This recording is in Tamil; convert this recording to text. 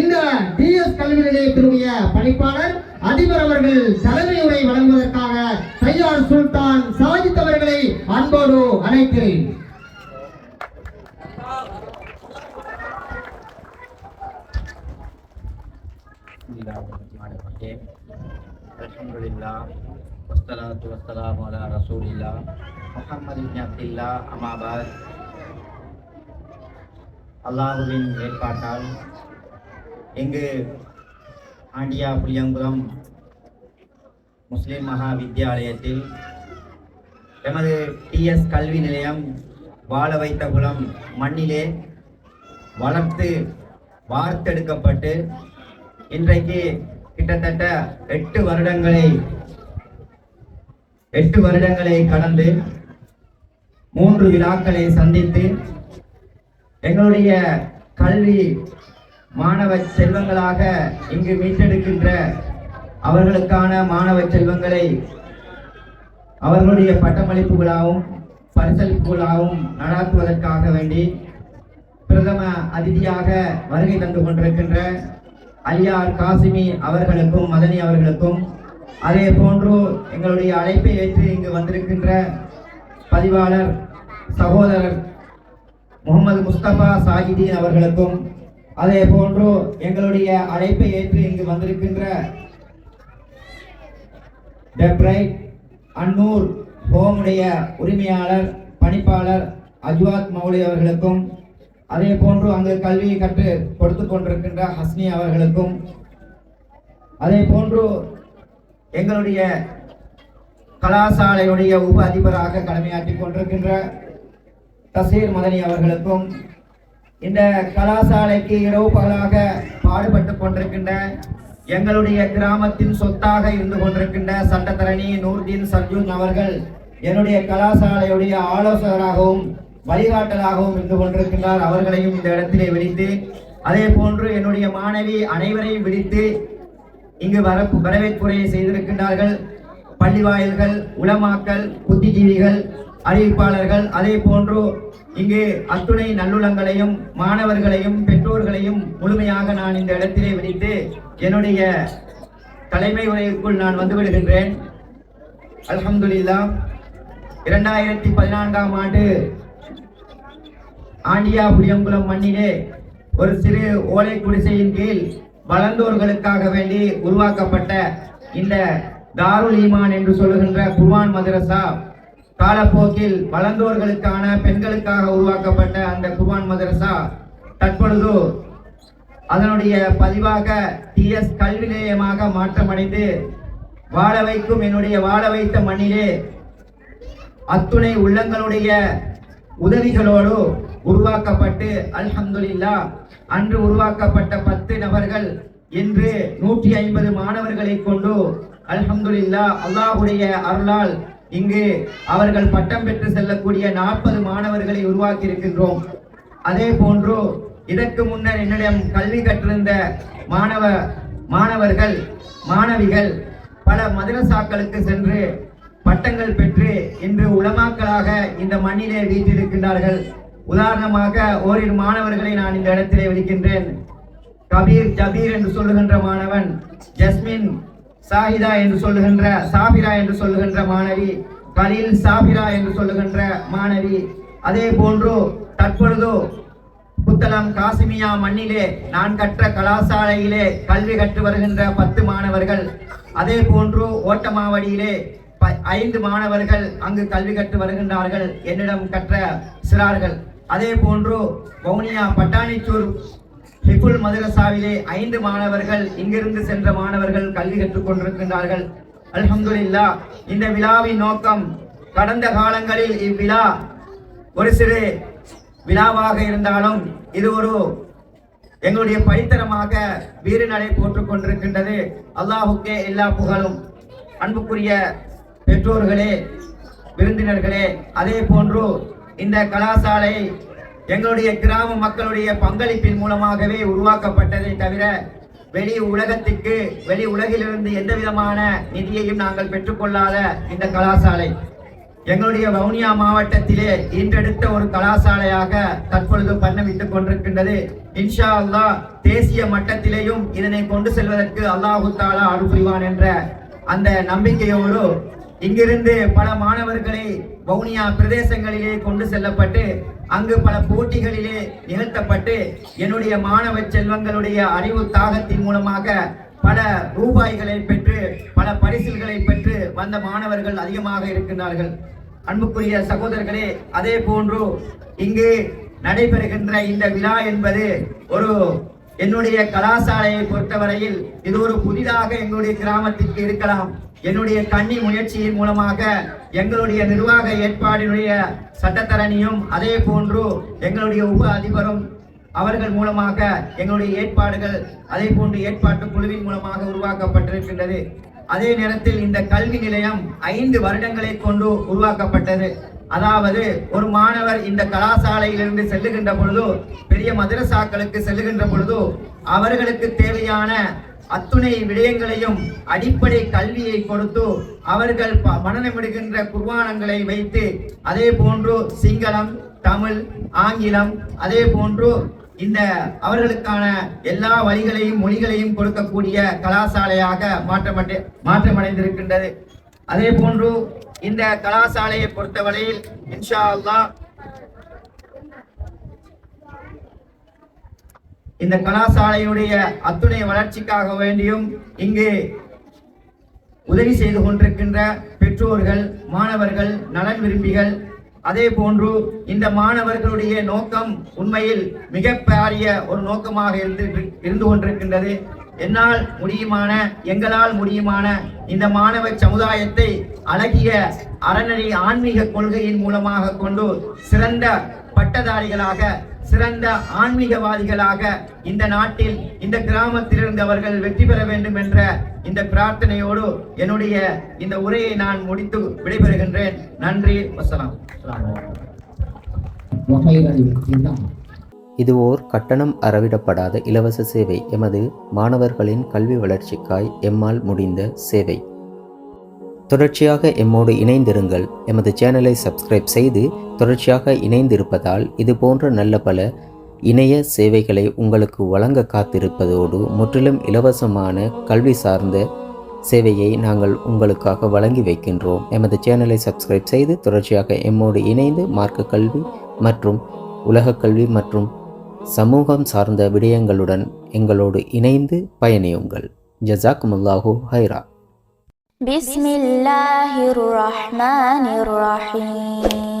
இந்த டிஎஸ் கல்வி நிலையத்தினுடைய பணிப்பாளர் அதிபர் அவர்கள் தலைமை உரை வழங்குவதற்காக தையார் சுல்தான் சாஜித் அவர்களை அன்போடு அழைக்கிறேன். அல்ஹம்துலில்லாஹ் வஸ்ஸலாத்து வஸ்ஸலாமு அலா ரசூலில்லாஹ் முஹம்மது இப்னு அப்துல்லாஹ் ஏற்பாட்டால் இங்கு ஆண்டியா புளியங்குளம் முஸ்லிம் மகா வித்தியாலயத்தில் எமது டிஎஸ் கல்வி நிலையம் வாழ வைத்த குளம் மண்ணிலே வளர்த்து வார்த்தெடுக்கப்பட்டு இன்றைக்கு கிட்டத்தட்ட எட்டு வருடங்களை எட்டு வருடங்களை கடந்து மூன்று விழாக்களை சந்தித்து எங்களுடைய கல்வி மாணவ செல்வங்களாக இங்கு மீட்டெடுக்கின்ற அவர்களுக்கான மாணவ செல்வங்களை அவர்களுடைய பட்டமளிப்புகளாகவும் பரிசளிப்புகளாகவும் நடாத்துவதற்காக வேண்டி பிரதம அதிதியாக வருகை தந்து கொண்டிருக்கின்ற ஐயார் காசிமி அவர்களுக்கும் மதனி அவர்களுக்கும் அதே போன்று எங்களுடைய அழைப்பை ஏற்று இங்கு வந்திருக்கின்ற பதிவாளர் சகோதரர் முகமது முஸ்தபா சாகிதீன் அவர்களுக்கும் அதே போன்று எங்களுடைய அழைப்பை ஏற்று இங்கு வந்திருக்கின்ற டெப்ரைட் அன்னூர் ஹோமுடைய உரிமையாளர் பணிப்பாளர் அஜ்வாத் மௌலி அவர்களுக்கும் அதே போன்று அங்கு கல்வியை கற்று கொடுத்து கொண்டிருக்கின்ற ஹஸ்னி அவர்களுக்கும் அதே போன்று எங்களுடைய கலாசாலையுடைய உப அதிபராக கடமையாற்றி கொண்டிருக்கின்ற தசீர் மதனி அவர்களுக்கும் இந்த கலாசாலைக்கு இரவு பகலாக பாடுபட்டு கொண்டிருக்கின்ற எங்களுடைய கிராமத்தின் சொத்தாக இருந்து கொண்டிருக்கின்ற சட்டத்தரணி நூர்தீன் சர்ஜூன் அவர்கள் என்னுடைய கலாசாலையுடைய ஆலோசகராகவும் வழிகாட்டலாகவும் இருந்து கொண்டிருக்கின்றார். அவர்களையும் இந்த இடத்திலே விழித்து அதே போன்று என்னுடைய மாணவி அனைவரையும் விழித்து இங்கு வர வரவேற்புரையை செய்திருக்கின்றார்கள். பள்ளி வாயில்கள் உளமாக்கல் புத்திஜீவிகள் அறிவிப்பாளர்கள் அதே போன்று இங்கு அத்துணை நல்லுளங்களையும் மாணவர்களையும் பெற்றோர்களையும் முழுமையாக நான் இந்த இடத்திலே விதித்து என்னுடைய தலைமை உரைக்குள் நான் வந்து விடுகின்றேன். இரண்டாயிரத்தி பதினான்காம் ஆண்டு ஆண்டியா புளியங்குளம் மண்ணிலே ஒரு சிறு ஓலை குடிசையின் கீழ் வளர்ந்தோர்களுக்காக வேண்டி உருவாக்கப்பட்ட இந்த தாருல் ஈமான் என்று சொல்லுகின்ற குர்வான் மதரசா காலப்போக்கில் வளர்ந்தோர்களுக்கான பெண்களுக்காக உருவாக்கப்பட்ட அந்த குர்ஆன் மதரசா தற்பொழுது அதனுடைய பதிவாக டிஎஸ் கல்வி நிலையமாக மாற்றமடைந்து வாழ வைக்கும் என்னுடைய வாழ வைத்த மண்ணிலே அத்துணை உள்ளங்களுடைய உதவிகளோடு உருவாக்கப்பட்டு அல்ஹம்துலில்லா அன்று உருவாக்கப்பட்ட பத்து நபர்கள் இன்று நூற்றி ஐம்பது மாணவர்களை கொண்டு அல்ஹம்துலில்லா அல்லாஹுடைய அருளால் இங்கு அவர்கள் பட்டம் பெற்று செல்லக்கூடிய நாற்பது மாணவர்களை உருவாக்கி இருக்கின்றோம் அதே போன்று இதற்கு முன்னர் என்னிடம் கல்வி கற்றிருந்த மாணவ மாணவர்கள் மாணவிகள் பல மதரசாக்களுக்கு சென்று பட்டங்கள் பெற்று இன்று உலமாக்களாக இந்த மண்ணிலே வீற்றிருக்கின்றார்கள். உதாரணமாக ஓரிரு மாணவர்களை நான் இந்த இடத்திலே விடுக்கின்றேன். கபீர் ஜபீர் என்று சொல்லுகின்ற மாணவன் ஜஸ்மின் சாஹிதா என்று சொல்லுகின்ற சாபிரா என்று சொல்லுகின்ற மாணவி கலீல் சாபிரா என்று சொல்லுகின்ற மாணவி. அதே போன்று தற்பொழுது புத்தளம் காசிமியா மண்ணிலே நான் கற்ற கலாசாலையிலே கல்வி கற்று வருகின்ற பத்து மாணவர்கள். அதே போன்று ஓட்டமாவடியிலே ப- ஐந்து மாணவர்கள் அங்கு கல்வி கற்று வருகின்றார்கள். என்னிடம் கற்ற சிறார்கள். அதே போன்று வவுனியா பட்டாணிச்சூர் ஹிபுல் மதரசாவிலே ஐந்து மாணவர்கள் இங்கிருந்து சென்ற மாணவர்கள் கல்வி கற்றுக் கொண்டிருக்கின்றார்கள். அல்ஹம்துலில்லா இந்த விழாவின் நோக்கம் கடந்த காலங்களில் இவ்விழா ஒரு சிறு விழாவாக இருந்தாலும் இது ஒரு எங்களுடைய படித்தரமாக வீறு நடை போட்டுக் கொண்டிருக்கின்றது. அல்லாஹுக்கே எல்லா புகழும். அன்புக்குரிய பெற்றோர்களே விருந்தினர்களே அதே போன்று இந்த கலாசாலை எங்களுடைய கிராம மக்களுடைய பங்களிப்பின் மூலமாகவே உருவாக்கப்பட்டதை தவிர வெளி உலகத்திற்கு வெளி உலகிலிருந்து எந்த விதமான நிதியையும் நாங்கள் பெற்றுக்கொள்ளாத இந்த கலாசாலை. எங்களுடைய வவுனியா மாவட்டத்திலே இன்றெடுத்த ஒரு கலாசாலையாக தற்பொழுது பண்ணவிட்டுக் கொண்டிருக்கின்றது. இன்ஷா அல்லாஹ் தேசிய மட்டத்திலேயும் இதனை கொண்டு செல்வதற்கு அல்லாஹு தாலா அருள் புரிவான் என்ற அந்த நம்பிக்கையோடு இங்கிருந்து பல மாணவர்களை வவுனியா பிரதேசங்களிலே கொண்டு செல்லப்பட்டு அங்கு பல போட்டிகளிலே நிகழ்த்தப்பட்டு என்னுடைய மாணவ செல்வங்களுடைய அறிவு தாகத்தின் மூலமாக பல ரூபாய்களை பெற்று பல பரிசில்களை பெற்று வந்த மாணவர்கள் அதிகமாக இருக்கின்றார்கள். அன்புக்குரிய சகோதரர்களே அதே போன்று இங்கு நடைபெறுகின்ற இந்த விழா என்பது ஒரு என்னுடைய கலாசாலையை பொறுத்தவரையில் இது ஒரு புதிதாக எங்களுடைய கிராமத்திற்கு இருக்கலாம். என்னுடைய கண்ணி முயற்சியின் மூலமாக எங்களுடைய நிர்வாக ஏற்பாடினுடைய சட்டத்தரணியும் அதே போன்று எங்களுடைய உப அதிபரும் அவர்கள் மூலமாக எங்களுடைய ஏற்பாடுகள் அதே போன்று ஏற்பாட்டு குழுவின் மூலமாக உருவாக்கப்பட்டிருக்கின்றது. அதே நேரத்தில் இந்த கல்வி நிலையம் ஐந்து வருடங்களை கொண்டு உருவாக்கப்பட்டது. அதாவது ஒரு மாணவர் இந்த கலாசாலையிலிருந்து செல்லுகின்ற பொழுதோ பெரிய மதரசாக்களுக்கு செல்லுகின்ற பொழுதோ அவர்களுக்கு தேவையான அத்துணை விடயங்களையும் அடிப்படை கல்வியை கொடுத்து அவர்கள் ப- மனநமிடுகின்ற குர்வானங்களை வைத்து அதே போன்று சிங்களம் தமிழ் ஆங்கிலம் அதே போன்று இந்த அவர்களுக்கான எல்லா வழிகளையும் மொழிகளையும் கொடுக்கக்கூடிய கலாசாலையாக மாற்றப்பட்டு மாற்றமடைந்திருக்கின்றது. அதே போன்று இந்த கலாசாலையை பொறுத்தவரையில் இன்ஷா அல்லாஹ் இந்த கலாசாலையுடைய அத்துணை வளர்ச்சிக்காக வேண்டியும் இங்கு உதவி செய்து கொண்டிருக்கின்ற பெற்றோர்கள் மாணவர்கள் நலன் விரும்பிகள் அதே போன்று இந்த மாணவர்களுடைய நோக்கம் உண்மையில் மிக பாரிய ஒரு நோக்கமாக இருந்து இருந்து கொண்டிருக்கின்றது. என்னால் முடியுமான எங்களால் முடியுமான இந்த மாணவ சமுதாயத்தை அழகிய அறநெறி ஆன்மீக கொள்கையின் மூலமாக கொண்டு சிறந்த பட்டதாரிகளாக சிறந்த ஆன்மீகவாதிகளாக இந்த நாட்டில் இந்த கிராமத்தில் இருந்தவர்கள் வெற்றி பெற வேண்டும் என்ற இந்த பிரார்த்தனையோடு என்னுடைய இந்த உரையை நான் முடித்து விடைபெறுகின்றேன். நன்றி வசலாம். இது ஓர் கட்டணம் அறவிடப்படாத இலவச சேவை எமது மாணவர்களின் கல்வி வளர்ச்சிக்காய் எம்மால் முடிந்த சேவை. தொடர்ச்சியாக எம்மோடு இணைந்திருங்கள். எமது சேனலை சப்ஸ்கிரைப் செய்து தொடர்ச்சியாக இணைந்திருப்பதால் இது போன்ற நல்ல பல இணைய சேவைகளை உங்களுக்கு வழங்க காத்திருப்பதோடு முற்றிலும் இலவசமான கல்வி சார்ந்த சேவையை நாங்கள் உங்களுக்காக வழங்கி வைக்கின்றோம். எமது சேனலை சப்ஸ்கிரைப் செய்து தொடர்ச்சியாக எம்மோடு இணைந்து மார்க்க கல்வி மற்றும் உலகக் கல்வி மற்றும் சமூகம் சார்ந்த விடயங்களுடன் எங்களோடு இணைந்து பயணியுங்கள். ஜசாக்குமுல்லாஹு ஹைரா. பிஸ்மில்லாஹிர் ரஹ்மானிர் ரஹீம்.